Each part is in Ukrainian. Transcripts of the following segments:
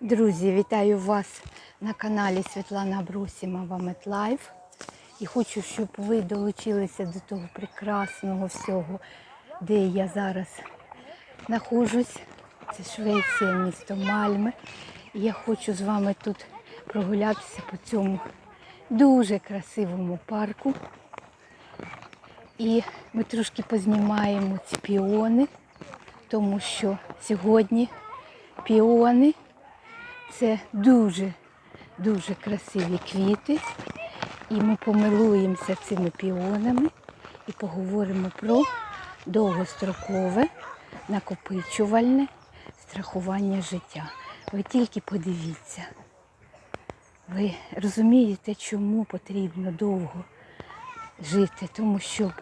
Друзі, вітаю вас на каналі Світлана Брусімова Метлайф. І хочу, щоб ви долучилися до того прекрасного всього, де я зараз знаходжусь. Це Швеція, місто Мальме. І я хочу з вами тут прогулятися по цьому дуже красивому парку. І ми трошки познімаємо ці піони, тому що сьогодні піони це дуже дуже красиві квіти. І ми помилуємося цими піонами і поговоримо про довгострокове накопичувальне страхування життя. Ви тільки подивіться. Ви розумієте, чому потрібно довго жити, тому щоб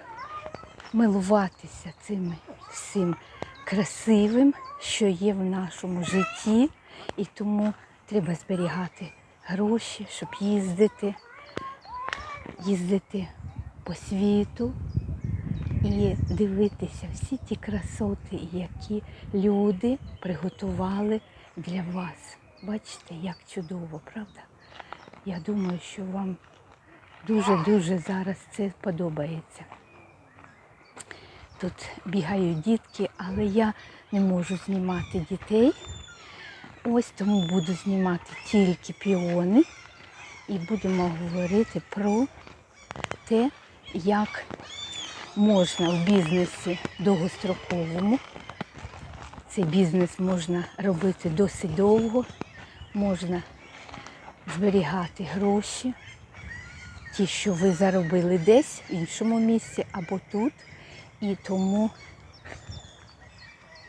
милуватися цим всім красивим, що є в нашому житті, і тому треба зберігати гроші, щоб їздити, їздити по світу і дивитися всі ті красоти, які люди приготували для вас. Бачите, як чудово, правда? Я думаю, що вам дуже-дуже зараз це подобається. Тут бігають дітки, але я не можу знімати дітей. Ось тому буду знімати тільки піони і будемо говорити про те, як можна в бізнесі довгостроковому. Цей бізнес можна робити досить довго, можна зберігати гроші, ті, що ви заробили десь в іншому місці або тут. І тому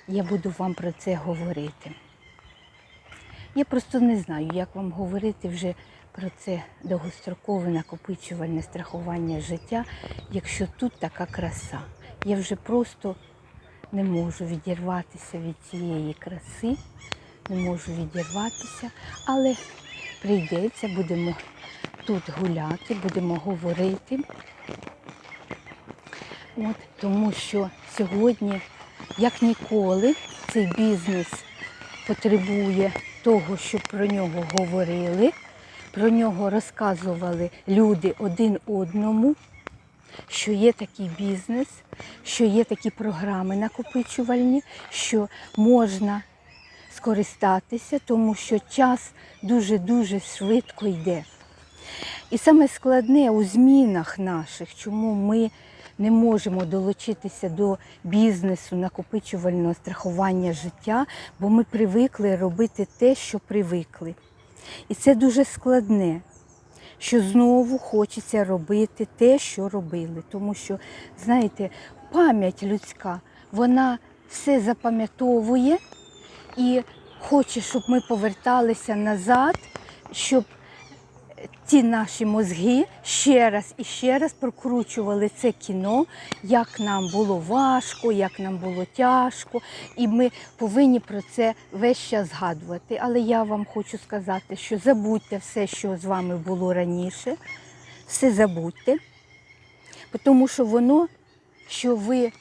я буду вам про це говорити. Я просто не знаю, як вам говорити вже про це довгострокове накопичувальне страхування життя, якщо тут така краса. Я вже просто не можу відірватися від цієї краси, не можу відірватися, але прийдеться, будемо тут гуляти, будемо говорити. От, тому що сьогодні, як ніколи, цей бізнес потребує того, щоб про нього говорили, про нього розказували люди один одному, що є такий бізнес, що є такі програми накопичувальні, що можна скористатися, тому що час дуже-дуже швидко йде. І саме складне у змінах наших, чому ми не можемо долучитися до бізнесу накопичувального страхування життя, бо ми привикли робити те, що привикли. І це дуже складне, що знову хочеться робити те, що робили. Тому що, знаєте, пам'ять людська, вона все запам'ятовує і хоче, щоб ми поверталися назад, щоб ті наші мозги ще раз і ще раз прокручували це кіно, як нам було важко, як нам було тяжко, і ми повинні про це весь час згадувати. Але я вам хочу сказати, що забудьте все, що з вами було раніше, все забудьте, тому що воно, що ви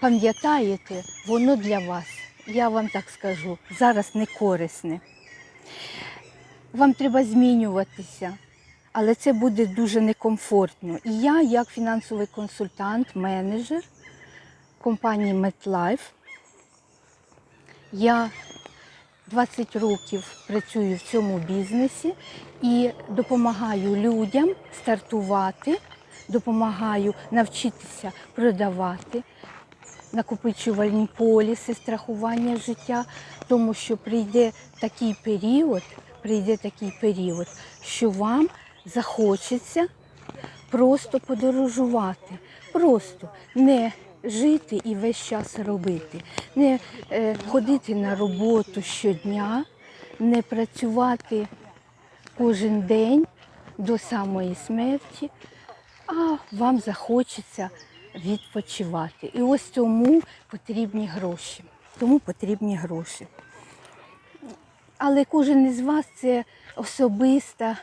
пам'ятаєте, воно для вас, я вам так скажу, зараз не корисне вам треба змінюватися, але це буде дуже некомфортно. І я, як фінансовий консультант, менеджер компанії MetLife, я 20 років працюю в цьому бізнесі і допомагаю людям стартувати, допомагаю навчитися продавати накопичувальні поліси, страхування життя, тому що прийде такий період, прийде такий період, що вам захочеться просто подорожувати, просто не жити і весь час робити, не е, ходити на роботу щодня, не працювати кожен день до самої смерті, а вам захочеться відпочивати. І ось тому потрібні гроші. Тому потрібні гроші. Але кожен із вас це особиста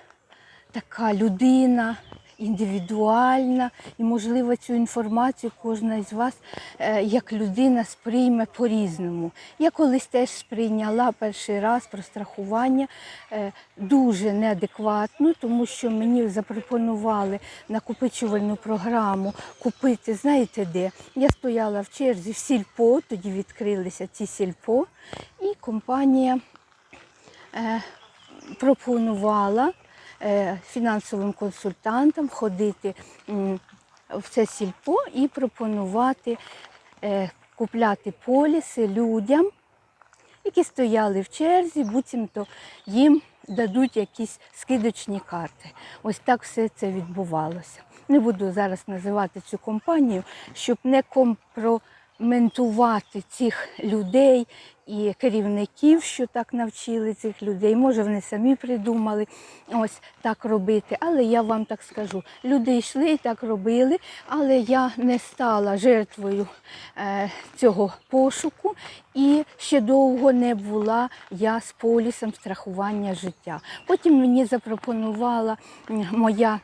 така людина, індивідуальна, і, можливо, цю інформацію кожна із вас е, як людина сприйме по-різному. Я колись теж сприйняла перший раз про страхування е, дуже неадекватно, тому що мені запропонували накопичувальну програму купити, знаєте де? Я стояла в черзі в сільпо, тоді відкрилися ці сільпо, і компанія пропонувала е, фінансовим консультантам ходити в це сільпо і пропонувати е, купляти поліси людям, які стояли в черзі, буцімто їм дадуть якісь скидочні карти. Ось так все це відбувалося. Не буду зараз називати цю компанію, щоб не компрометувати цих людей і керівників, що так навчили цих людей. Може, вони самі придумали ось так робити. Але я вам так скажу: люди йшли і так робили, але я не стала жертвою е, цього пошуку і ще довго не була я з полісом страхування життя. Потім мені запропонувала моя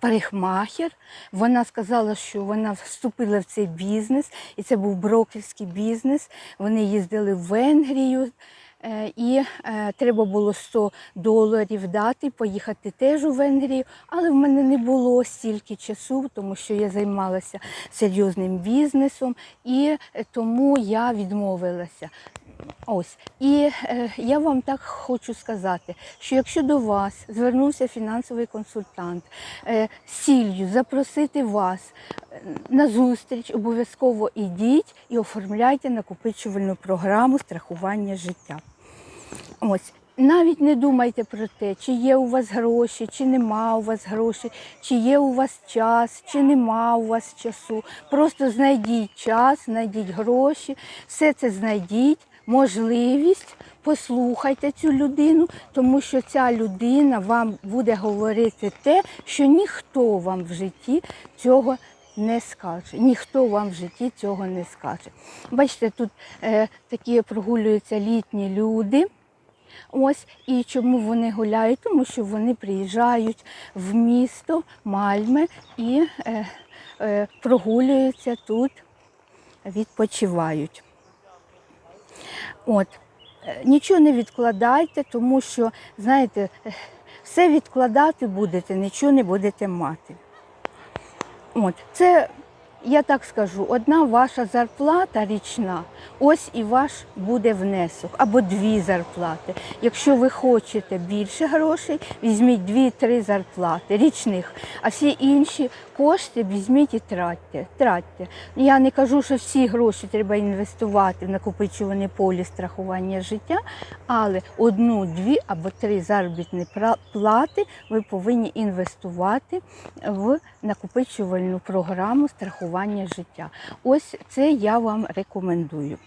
парикмахер. Вона сказала, що вона вступила в цей бізнес, і це був брокерський бізнес. Вони їздили в Венгрію. е, І е, треба було 100 доларів дати, поїхати теж у Венгрію, але в мене не було стільки часу, тому що я займалася серйозним бізнесом, і е, тому я відмовилася. Ось і е, я вам так хочу сказати, що якщо до вас звернувся фінансовий консультант е, з ціллю запросити вас е, на зустріч, обов'язково ідіть і оформляйте накопичувальну програму страхування життя. Ось. Навіть не думайте про те, чи є у вас гроші, чи нема у вас грошей, чи є у вас час, чи нема у вас часу. Просто знайдіть час, знайдіть гроші, все це знайдіть, можливість, послухайте цю людину, тому що ця людина вам буде говорити те, що ніхто вам в житті цього не скаже. Ніхто вам в житті цього не скаже. Бачите, тут е, такі прогулюються літні люди. Ось і чому вони гуляють? Тому що вони приїжджають в місто Мальме і е, е, прогулюються тут, відпочивають. От. Е, Нічого не відкладайте, тому що, знаєте, все відкладати будете, нічого не будете мати. От. Це, я так скажу, одна ваша зарплата річна, ось і ваш буде внесок, або дві зарплати. Якщо ви хочете більше грошей, візьміть дві-три зарплати річних, а всі інші кошти візьміть і тратьте. тратьте. Я не кажу, що всі гроші треба інвестувати в накопичуваний полі страхування життя, але одну, дві або три заробітні плати ви повинні інвестувати в накопичувальну програму страхування життя. Ось це я вам рекомендую.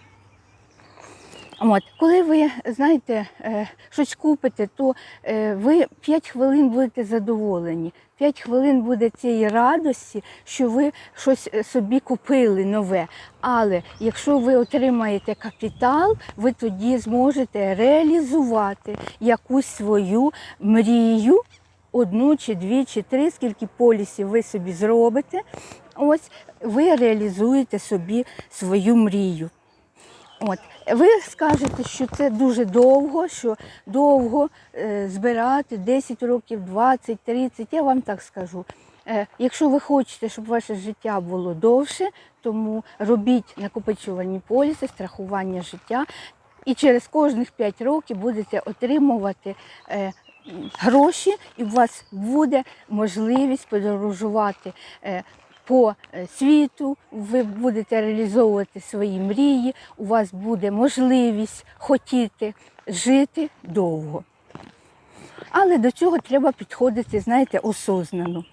От, коли ви знаєте, е, щось купите, то е, ви 5 хвилин будете задоволені. 5 хвилин буде цієї радості, що ви щось е, собі купили нове. Але якщо ви отримаєте капітал, ви тоді зможете реалізувати якусь свою мрію, одну чи дві, чи три, скільки полісів ви собі зробите. Ось ви реалізуєте собі свою мрію. От. Ви скажете, що це дуже довго, що довго е, збирати 10 років, 20, 30. Я вам так скажу. Е, якщо ви хочете, щоб ваше життя було довше, тому робіть накопичувальні поліси, страхування життя. І через кожних 5 років будете отримувати е, гроші, і у вас буде можливість подорожувати е, по е, світу, ви будете реалізовувати свої мрії, у вас буде можливість хотіти жити довго. Але до цього треба підходити, знаєте, осознано.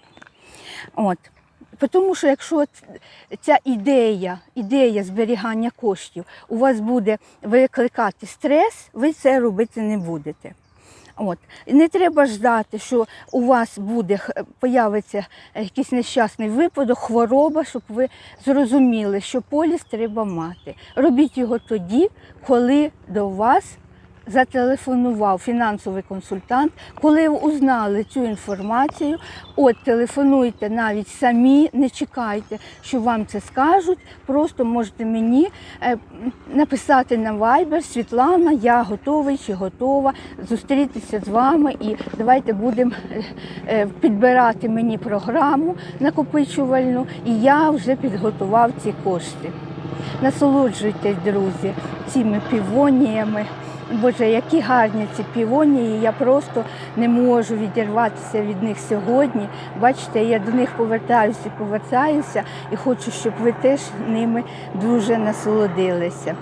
От. Тому що якщо ця ідея, ідея зберігання коштів у вас буде викликати стрес, ви це робити не будете. От. Не треба ждати, що у вас буде появиться якийсь нещасний випадок, хвороба, щоб ви зрозуміли, що поліс треба мати. Робіть його тоді, коли до вас зателефонував фінансовий консультант. Коли узнали цю інформацію, от телефонуйте навіть самі, не чекайте, що вам це скажуть. Просто можете мені е, написати на Viber Світлана, я готовий чи готова зустрітися з вами і давайте будемо е, підбирати мені програму накопичувальну, і я вже підготував ці кошти. Насолоджуйтесь, друзі, цими півоніями. Боже, які гарні ці півонії, я просто не можу відірватися від них сьогодні. Бачите, я до них повертаюся і повертаюся і хочу, щоб ви теж ними дуже насолодилися.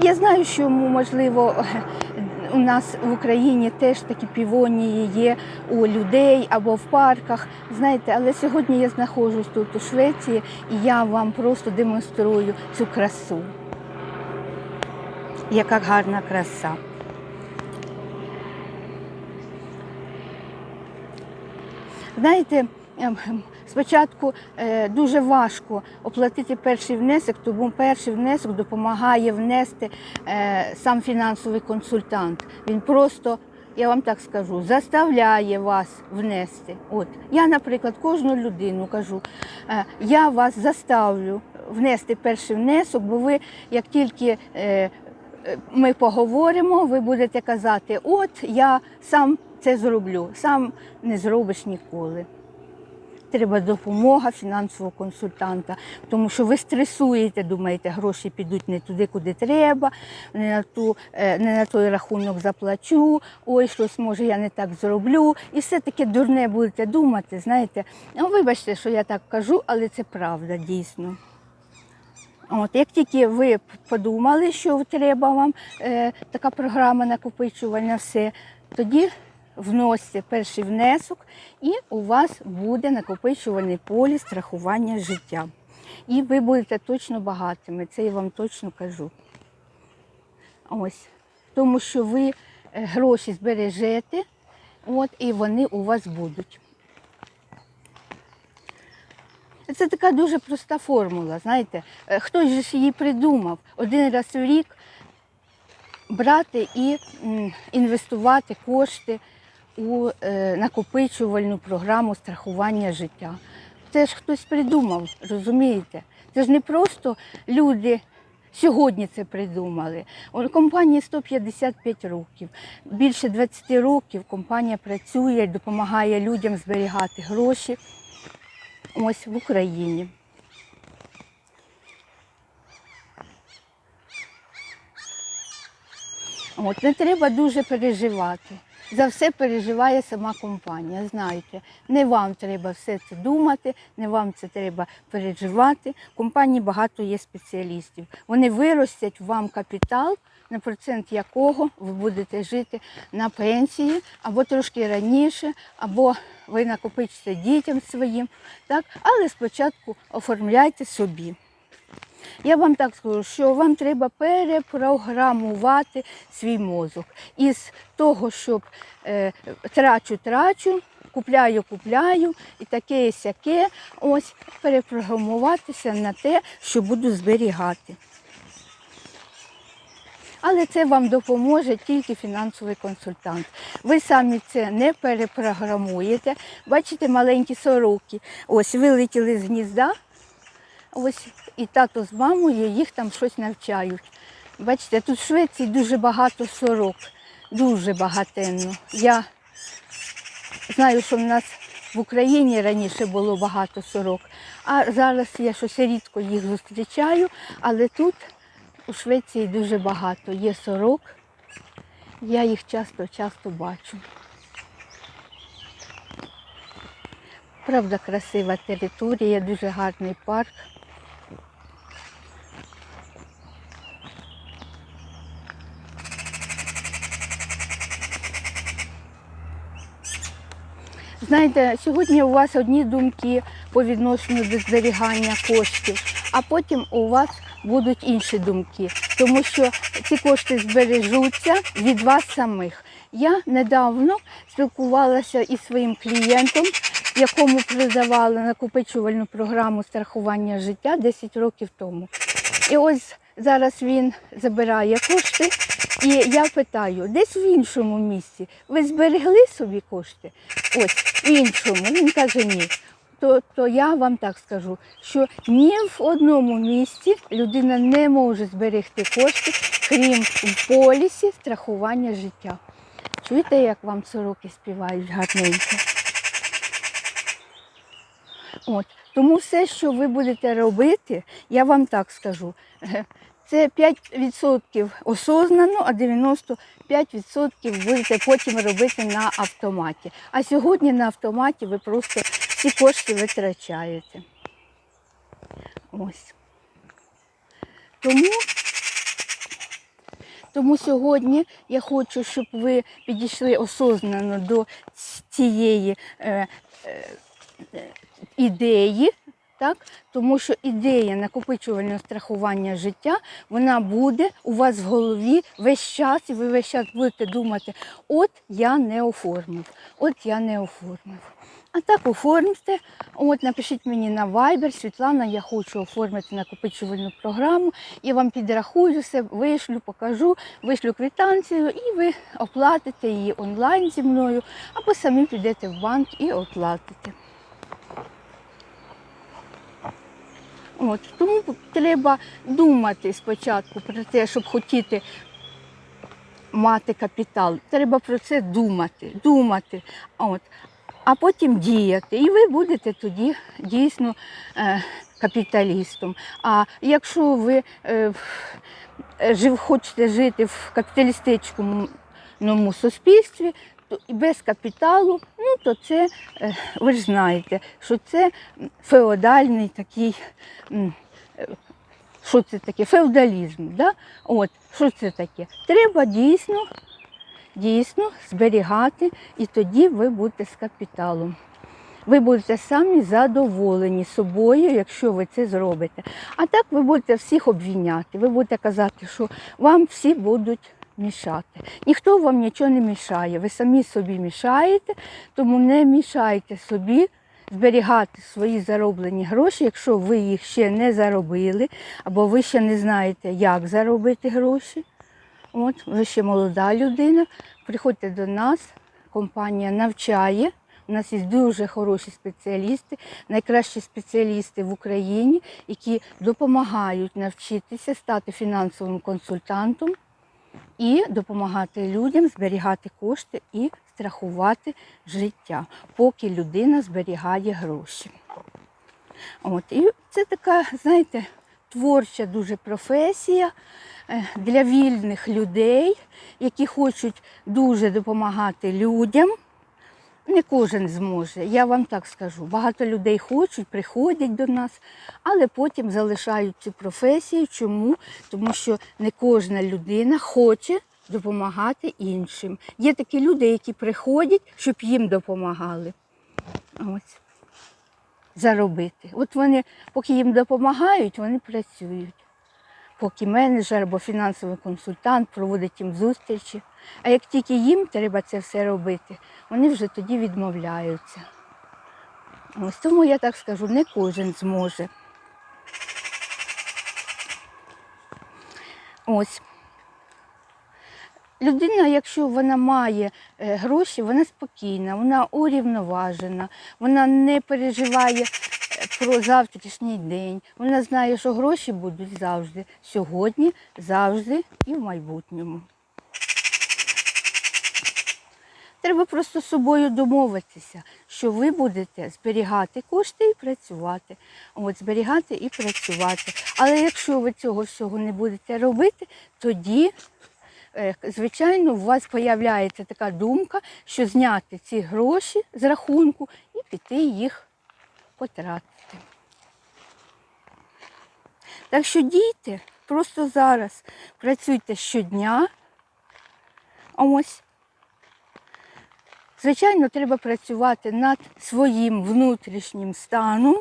Я знаю, що можливо у нас в Україні теж такі півонії є у людей або в парках. Знаєте, але сьогодні я знаходжусь тут у Швеції і я вам просто демонструю цю красу. Яка гарна краса. Знаєте, ем, ем, спочатку е, дуже важко оплатити перший внесок, тому перший внесок допомагає внести е, сам фінансовий консультант. Він просто, я вам так скажу, заставляє вас внести. От я, наприклад, кожну людину кажу, е, я вас заставлю внести перший внесок, бо ви як тільки ми поговоримо, ви будете казати, от я сам це зроблю, сам не зробиш ніколи. Треба допомога фінансового консультанта, тому що ви стресуєте, думаєте, гроші підуть не туди, куди треба, не на, ту, е, не на той рахунок заплачу, ой, щось може я не так зроблю. І все таке дурне будете думати, знаєте. Ну, вибачте, що я так кажу, але це правда дійсно. От, як тільки ви подумали, що треба вам е, така програма накопичувальна, все, тоді вносите перший внесок, і у вас буде накопичувальний поліс страхування життя. І ви будете точно багатими, це я вам точно кажу. Ось. Тому що ви е, гроші збережете, от, і вони у вас будуть. Це така дуже проста формула, знаєте. Е, Хтось же ж її придумав один раз в рік брати і інвестувати кошти у е, накопичувальну програму страхування життя. Це ж хтось придумав, розумієте? Це ж не просто люди сьогодні це придумали. Компанії 155 років. Більше 20 років компанія працює, допомагає людям зберігати гроші ось в Україні. От, не треба дуже переживати. За все переживає сама компанія. Знаєте, не вам треба все це думати, не вам це треба переживати. В компанії багато є спеціалістів. Вони виростять вам капітал, на процент якого ви будете жити на пенсії, або трошки раніше, або ви накопичите дітям своїм. Так? Але спочатку оформляйте собі. Я вам так скажу, що вам треба перепрограмувати свій мозок. Із того, щоб е, трачу, трачу, купляю, купляю і таке сяке, ось перепрограмуватися на те, що буду зберігати. Але це вам допоможе тільки фінансовий консультант. Ви самі це не перепрограмуєте. Бачите, маленькі сороки. Ось вилетіли з гнізда. Ось і тато з мамою їх там щось навчають. Бачите, тут в Швеції дуже багато сорок, дуже багатенно. Я знаю, що в нас в Україні раніше було багато сорок, а зараз я щось рідко їх зустрічаю, але тут у Швеції дуже багато. Є сорок, я їх часто-часто бачу. Правда, красива територія, дуже гарний парк. Знаєте, сьогодні у вас одні думки по відношенню до зберігання коштів, а потім у вас будуть інші думки, тому що ці кошти збережуться від вас самих. Я недавно спілкувалася із своїм клієнтом, якому продавала накопичувальну програму страхування життя 10 років тому. І ось зараз він забирає кошти. І я питаю, десь в іншому місці ви зберегли собі кошти? Ось в іншому. Він каже, ні. То, то я вам так скажу, що ні в одному місці людина не може зберегти кошти, крім в полісі страхування життя. Чуєте, як вам сороки співають гарненько? От. Тому все, що ви будете робити, я вам так скажу, е, це 5% осознано, а 95% будете потім робити на автоматі. А сьогодні на автоматі ви просто всі кошти витрачаєте. Ось. Тому, тому сьогодні я хочу, щоб ви підійшли осознано до цієї е, е, ідеї, так? тому що ідея накопичувального страхування життя, вона буде у вас в голові весь час, і ви весь час будете думати, от я не оформив, от я не оформив. А так оформте, от напишіть мені на Viber, Світлана, я хочу оформити накопичувальну програму, я вам підрахую все, вишлю, покажу, вишлю квитанцію і ви оплатите її онлайн зі мною, або самі підете в банк і оплатите. От, тому треба думати спочатку про те, щоб хотіти мати капітал. Треба про це думати, думати, от, а потім діяти. І ви будете тоді дійсно е, капіталістом. А якщо ви е, жив, хочете жити в капіталістичному суспільстві, то без капіталу, ну то це е, ви ж знаєте, що це феодальний такий. е, Що це таке? Феодалізм. Да? От, що це таке? Треба дійсно, дійсно зберігати, і тоді ви будете з капіталом. Ви будете самі задоволені собою, якщо ви це зробите. А так ви будете всіх обвіняти. Ви будете казати, що вам всі будуть мішати. Ніхто вам нічого не мішає. Ви самі собі мішаєте, тому не мішайте собі зберігати свої зароблені гроші, якщо ви їх ще не заробили, або ви ще не знаєте, як заробити гроші. От, ви ще молода людина. Приходьте до нас, компанія навчає. У нас є дуже хороші спеціалісти, найкращі спеціалісти в Україні, які допомагають навчитися стати фінансовим консультантом і допомагати людям зберігати кошти і страхувати життя, поки людина зберігає гроші. От, і це така, знаєте, творча дуже професія е, для вільних людей, які хочуть дуже допомагати людям. Не кожен зможе, я вам так скажу. Багато людей хочуть, приходять до нас, але потім залишають цю професію. Чому? Тому що не кожна людина хоче допомагати іншим. Є такі люди, які приходять, щоб їм допомагали. Ось. Заробити. От вони, поки їм допомагають, вони працюють. Поки менеджер або фінансовий консультант проводить їм зустрічі. А як тільки їм треба це все робити, вони вже тоді відмовляються. Ось тому я так скажу, не кожен зможе. Ось. Людина, якщо вона має е, гроші, вона спокійна, вона урівноважена, вона не переживає е, про завтрашній день. Вона знає, що гроші будуть завжди, сьогодні, завжди і в майбутньому. Треба просто з собою домовитися, що ви будете зберігати кошти і працювати. От, зберігати і працювати. Але якщо ви цього всього не будете робити, тоді, звичайно, у вас з'являється така думка, що зняти ці гроші з рахунку і піти їх потратити. Так що дійте просто зараз, працюйте щодня. Ось. Звичайно, треба працювати над своїм внутрішнім станом.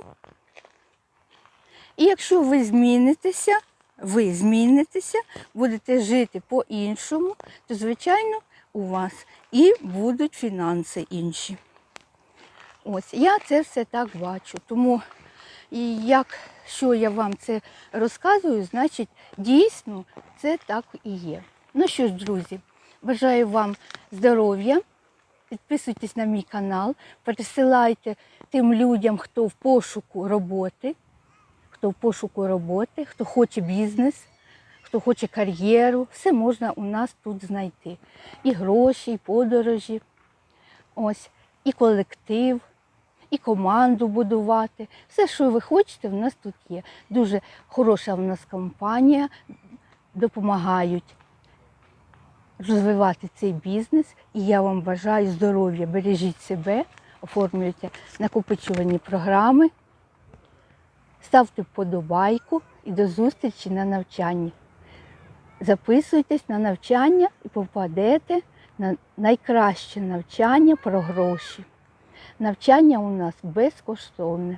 І якщо ви змінитеся, ви змінитеся, будете жити по-іншому, то, звичайно, у вас і будуть фінанси інші. Ось, я це все так бачу. Тому І якщо я вам це розказую, значить дійсно це так і є. Ну що ж, друзі, бажаю вам здоров'я. Підписуйтесь на мій канал, пересилайте тим людям, хто в пошуку роботи, хто в пошуку роботи, хто хоче бізнес, хто хоче кар'єру. Все можна у нас тут знайти. І гроші, і подорожі, ось, і колектив, і команду будувати. Все, що ви хочете, в нас тут є. Дуже хороша в нас компанія, допомагають розвивати цей бізнес. І я вам бажаю здоров'я, бережіть себе, оформлюйте накопичувальні програми, ставте вподобайку і до зустрічі на навчанні. Записуйтесь на навчання і попадете на найкраще навчання про гроші. Навчання у нас безкоштовне.